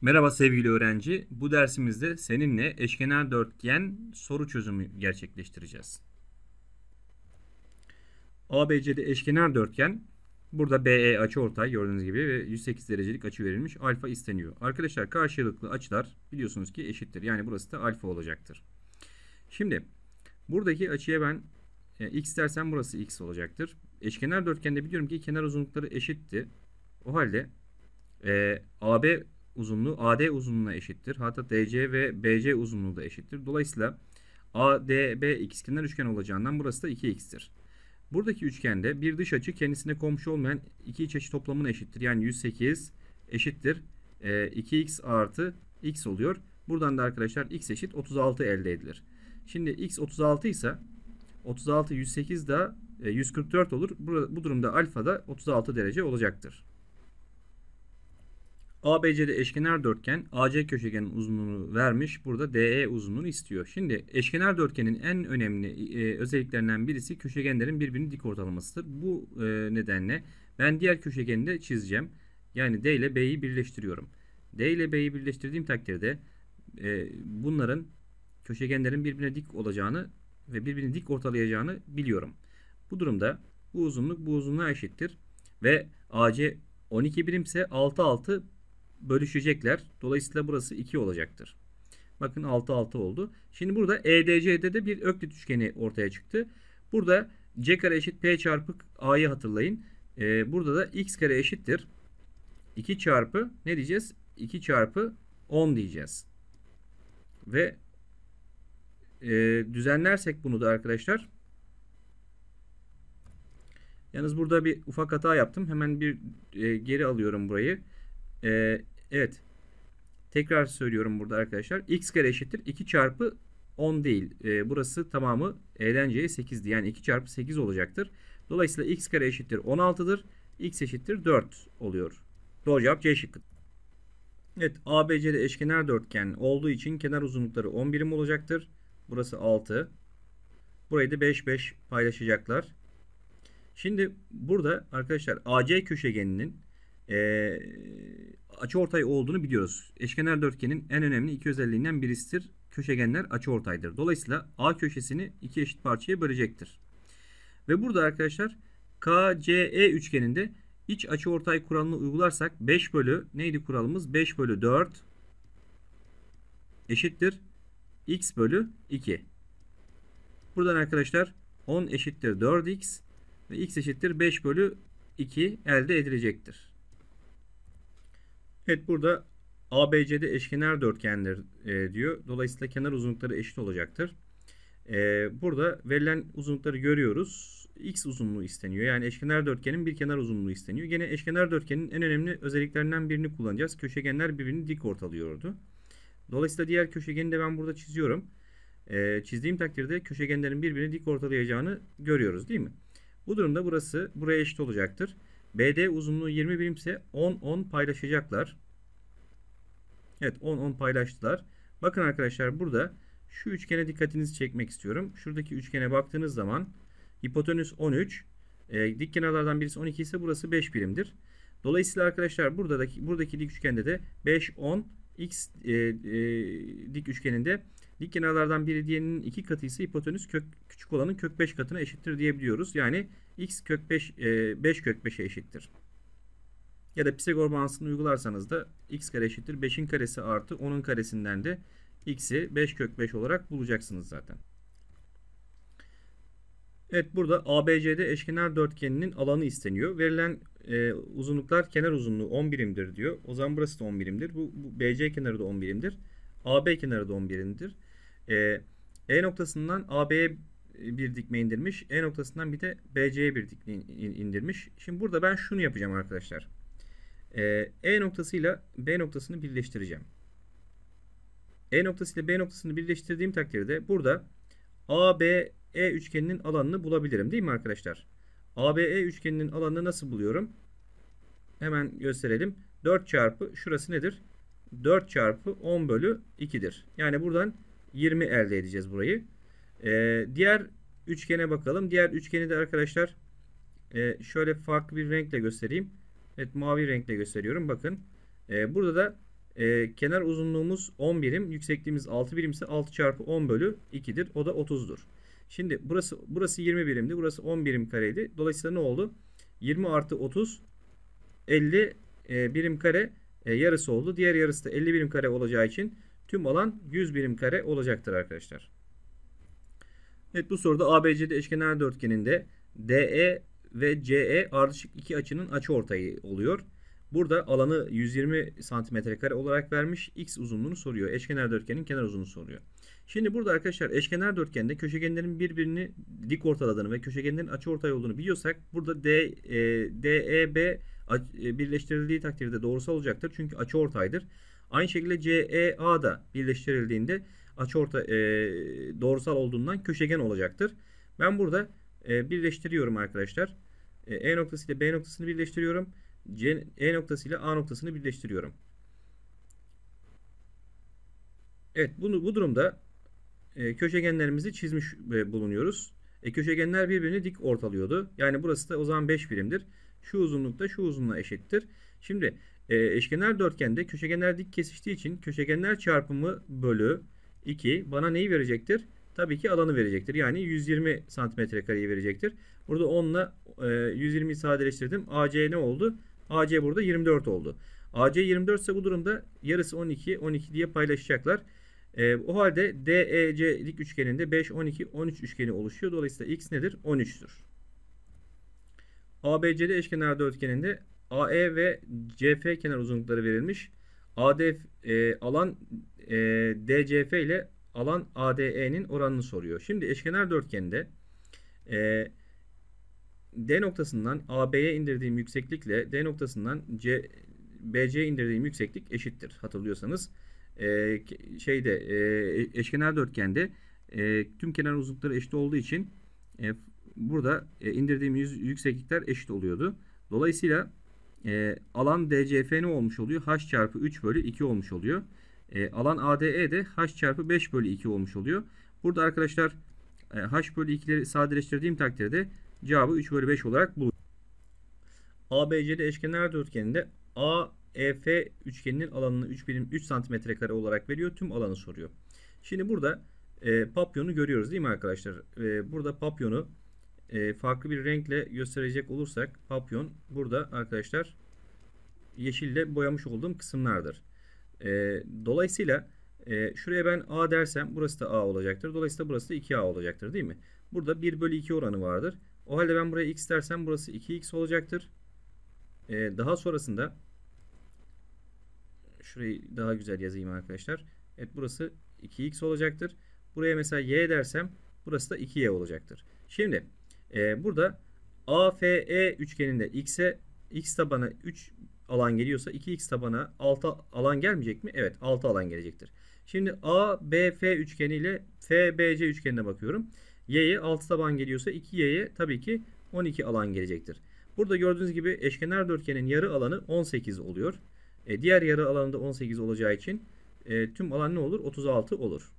Merhaba sevgili öğrenci. Bu dersimizde seninle eşkenar dörtgen soru çözümü gerçekleştireceğiz. ABC'de eşkenar dörtgen. Burada BE açıortay gördüğünüz gibi ve 108 derecelik açı verilmiş. Alfa isteniyor. Arkadaşlar karşılıklı açılar biliyorsunuz ki eşittir. Yani burası da alfa olacaktır. Şimdi buradaki açıya ben e, x dersem burası x olacaktır. Eşkenar dörtgende biliyorum ki kenar uzunlukları eşitti. O halde e, AB uzunluğu AD uzunluğuna eşittir. Hatta DC ve BC uzunluğu da eşittir. Dolayısıyla ADB ikizkenar üçgen olacağından burası da 2x'tir. Buradaki üçgende bir dış açı kendisine komşu olmayan iki iç açı toplamına eşittir. Yani 108 eşittir. E, 2x artı x oluyor. Buradan da arkadaşlar x eşit 36 elde edilir. Şimdi x 36 ise 36 108 da 144 olur. Bu durumda alfa da 36 derece olacaktır. ABC'de eşkenar dörtgen AC köşegenin uzunluğunu vermiş. Burada DE uzunluğunu istiyor. Şimdi eşkenar dörtgenin en önemli e, özelliklerinden birisi köşegenlerin birbirini dik ortalamasıdır. Bu e, nedenle ben diğer köşegeni de çizeceğim. Yani D ile B'yi birleştiriyorum. D ile B'yi birleştirdiğim takdirde e, bunların köşegenlerin birbirine dik olacağını ve birbirini dik ortalayacağını biliyorum. Bu durumda bu uzunluk bu uzunluğa eşittir. Ve AC 12 birimse 6 6 bölüşecekler. Dolayısıyla burası 2 olacaktır. Bakın 6 6 oldu. Şimdi burada EDC'de de bir öklit üçgeni ortaya çıktı. Burada C kare eşit P çarpı A'yı hatırlayın. Ee, burada da X kare eşittir. 2 çarpı ne diyeceğiz? 2 çarpı 10 diyeceğiz. Ve e, düzenlersek bunu da arkadaşlar. Yalnız burada bir ufak hata yaptım. Hemen bir e, geri alıyorum burayı. Ee, evet. Tekrar söylüyorum burada arkadaşlar. x kare eşittir 2 çarpı 10 değil. Ee, burası tamamı e'den c'ye 8'di. Yani 2 çarpı 8 olacaktır. Dolayısıyla x kare eşittir 16'dır. x eşittir 4 oluyor. Doğru cevap C şıkkı. Evet ABC'de eşkenar dörtgen olduğu için kenar uzunlukları 10 birim olacaktır. Burası 6. Burayı da 5 5 paylaşacaklar. Şimdi burada arkadaşlar AC köşegeninin e, açıortay olduğunu biliyoruz. Eşkenar dörtgenin en önemli iki özelliğinden birisidir. Köşegenler açıortaydır. Dolayısıyla A köşesini iki eşit parçaya bölecektir. Ve burada arkadaşlar KCE üçgeninde iç açıortay kuralını uygularsak 5 bölü neydi kuralımız? 5 bölü 4 eşittir x bölü 2. Buradan arkadaşlar 10 eşittir 4x ve x eşittir 5 bölü 2 elde edilecektir. Evet burada ABC'de eşkenar dörtgendir e, diyor. Dolayısıyla kenar uzunlukları eşit olacaktır. E, burada verilen uzunlukları görüyoruz. X uzunluğu isteniyor. Yani eşkenar dörtgenin bir kenar uzunluğu isteniyor. Gene eşkenar dörtgenin en önemli özelliklerinden birini kullanacağız. Köşegenler birbirini dik ortalıyordu. Dolayısıyla diğer köşegeni de ben burada çiziyorum. E, çizdiğim takdirde köşegenlerin birbirini dik ortalayacağını görüyoruz değil mi? Bu durumda burası buraya eşit olacaktır. BD uzunluğu 20 birimse 10-10 paylaşacaklar. Evet 10-10 paylaştılar. Bakın arkadaşlar burada şu üçgene dikkatinizi çekmek istiyorum. Şuradaki üçgene baktığınız zaman hipotenüs 13, e, dik kenarlardan birisi 12 ise burası 5 birimdir. Dolayısıyla arkadaşlar buradaki buradaki dik üçgende de 5 10 x e, e, dik üçgeninde dik kenarlardan biri diğerinin iki katı ise hipotenüs kök küçük olanın kök 5 katına eşittir diyebiliyoruz. Yani x kök 5 e, 5 kök 5'e eşittir. Ya da Pisagor bağıntısını uygularsanız da x kare eşittir 5'in karesi artı 10'un karesinden de x'i 5 kök 5 olarak bulacaksınız zaten. Evet burada ABC'de eşkenar dörtgeninin alanı isteniyor. Verilen e, uzunluklar kenar uzunluğu 10 birimdir diyor. O zaman burası da 10 birimdir. Bu, bu BC kenarı da 10 birimdir. AB kenarı da 10 birimdir. E, e noktasından AB'ye bir dikme indirmiş. E noktasından bir de BC'ye bir dikme indirmiş. Şimdi burada ben şunu yapacağım arkadaşlar. E, e noktasıyla B noktasını birleştireceğim. E noktasıyla B noktasını birleştirdiğim takdirde burada ABE üçgeninin alanını bulabilirim değil mi arkadaşlar? ABE üçgeninin alanını nasıl buluyorum? Hemen gösterelim. 4 çarpı şurası nedir? 4 çarpı 10 bölü 2'dir. Yani buradan 20 elde edeceğiz burayı. Ee, diğer üçgene bakalım. Diğer üçgeni de arkadaşlar e, şöyle farklı bir renkle göstereyim. Evet mavi renkle gösteriyorum. Bakın. E, burada da e, kenar uzunluğumuz 10 birim, yüksekliğimiz 6 birim ise 6 çarpı 10 bölü 2'dir. O da 30'dur. Şimdi burası burası 20 birimdi. Burası 10 birim kareydi. Dolayısıyla ne oldu? 20 artı 30 50 e, birim kare e, yarısı oldu. Diğer yarısı da 50 birim kare olacağı için tüm alan 100 birim kare olacaktır arkadaşlar. Evet bu soruda ABCD eşkenar dörtgeninde DE ve CE ardışık iki açının açı ortayı oluyor. Burada alanı 120 santimetre kare olarak vermiş. X uzunluğunu soruyor. Eşkenar dörtgenin kenar uzunluğunu soruyor. Şimdi burada arkadaşlar eşkenar dörtgende köşegenlerin birbirini dik ortaladığını ve köşegenlerin açı ortay olduğunu biliyorsak burada D, e, DEB e, birleştirildiği takdirde doğrusal olacaktır. Çünkü açı ortaydır. Aynı şekilde CEA da birleştirildiğinde açıorta e, doğrusal olduğundan köşegen olacaktır. Ben burada e, birleştiriyorum arkadaşlar. E, e noktası ile B noktasını birleştiriyorum. C, E noktası ile A noktasını birleştiriyorum. Evet bunu, bu durumda e, köşegenlerimizi çizmiş e, bulunuyoruz. E, köşegenler birbirini dik ortalıyordu. Yani burası da o zaman 5 birimdir. Şu uzunluk da şu uzunluğa eşittir. Şimdi e, eşkenar dörtgende köşegenler dik kesiştiği için köşegenler çarpımı bölü 2 bana neyi verecektir? Tabii ki alanı verecektir. Yani 120 santimetre kareyi verecektir. Burada 10 ile 120'yi sadeleştirdim. AC ne oldu? AC burada 24 oldu. AC 24 ise bu durumda yarısı 12, 12 diye paylaşacaklar. E, o halde DEC dik üçgeninde 5, 12, 13 üçgeni oluşuyor. Dolayısıyla x nedir? 13'tür. ABCD eşkenar dörtgeninde AE ve CF kenar uzunlukları verilmiş. AD e, alan e, DCF ile alan ADE'nin oranını soruyor. Şimdi eşkenar dörtgende e, D noktasından AB'ye indirdiğim yükseklikle D noktasından C, BC'ye indirdiğim yükseklik eşittir. Hatırlıyorsanız e, şeyde e, eşkenar dörtgende e, tüm kenar uzunlukları eşit olduğu için e, burada e, indirdiğim yükseklikler eşit oluyordu. Dolayısıyla e, alan DCF ne olmuş oluyor? H çarpı 3 bölü 2 olmuş oluyor. E, alan ADE de H çarpı 5 bölü 2 olmuş oluyor. Burada arkadaşlar e, H bölü 2'leri sadeleştirdiğim takdirde cevabı 3 bölü 5 olarak bulur. ABC'de eşkenar dörtgeninde AEF üçgeninin alanını 3 birim 3 santimetre kare olarak veriyor. Tüm alanı soruyor. Şimdi burada e, papyonu görüyoruz değil mi arkadaşlar? E, burada papyonu e, farklı bir renkle gösterecek olursak papyon burada arkadaşlar yeşille boyamış olduğum kısımlardır. E, dolayısıyla e, şuraya ben A dersem burası da A olacaktır. Dolayısıyla burası da 2A olacaktır değil mi? Burada 1 bölü 2 oranı vardır. O halde ben buraya X dersem burası 2X olacaktır. E, daha sonrasında şurayı daha güzel yazayım arkadaşlar. Evet burası 2X olacaktır. Buraya mesela Y dersem burası da 2Y olacaktır. Şimdi e, burada AFE üçgeninde X'e X tabana 3 alan geliyorsa 2x tabana 6 alan gelmeyecek mi? Evet 6 alan gelecektir. Şimdi ABF üçgeni ile FBC üçgenine bakıyorum. Y'ye 6 taban geliyorsa 2Y'ye tabii ki 12 alan gelecektir. Burada gördüğünüz gibi eşkenar dörtgenin yarı alanı 18 oluyor. E, diğer yarı alanında 18 olacağı için e, tüm alan ne olur? 36 olur.